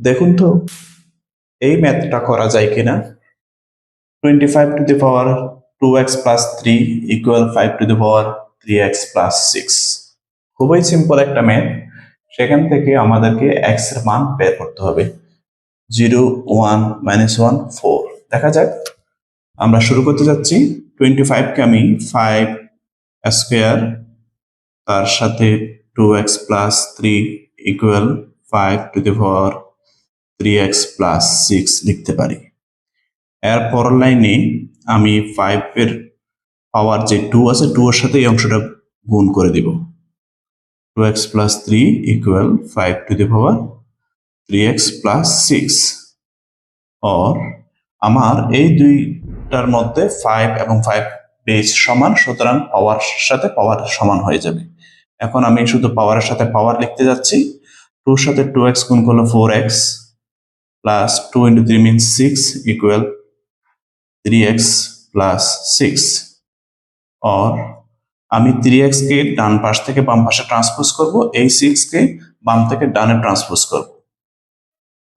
দেখুন তো, এই ম্যাথটা করা যায় কিনা? Twenty five to the power two x plus three equal five to the power three x plus six খুবই সিম্পল একটা ম্যাথ সেখান থেকে আমাদেরকে এক্সের মান বের করতে হবে। Zero one minus one four দেখা যাক। আমরা শুরু করতে যাচ্ছি। টোয়েন্টি ফাইভকে আমি ফাইভ স্কোয়ার তার সাথে two x plus three equal five to the power three x plus six লিখতে পারি। এর পরের লাইনে আমি ফাইভের পাওয়ার যে টু আছে টু এর সাথে এই অংশটা গুণ করে দিব। Two x plus three equal five to the power three x plus six or আমার এই দুইটার মধ্যে ফাইভ এবং ফাইভ বেস সমান, সুতরাং পাওয়ার সাথে পাওয়ার সমান হয়ে যাবে। এখন আমি শুধু পাওয়ারের সাথে পাওয়ার লিখতে যাচ্ছি। টুর সাথে টু এক্স গুণ করলে four x two into three mean six equal three x plus six or আমি থ্রি এক্সকে ডান পাশ থেকে বাম পাশে ট্রান্সপোজ করব, এই সিক্সকে বাম থেকে ডানে ট্রান্সপোজ করব।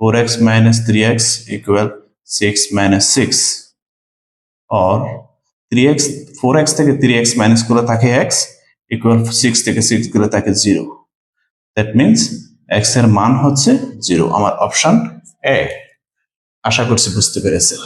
Four x minus three x equal six minus six or three x four x থেকে থ্রি এক্স মাইনাস করলে থাকে এক্স ইকুয়াল সিক্স থেকে সিক্স গেলে থাকে জিরো দ্যাট মিনস এক্সের মান হচ্ছে জিরো আমার অপশন এ আশা করছি বুঝতে পেরেছেন।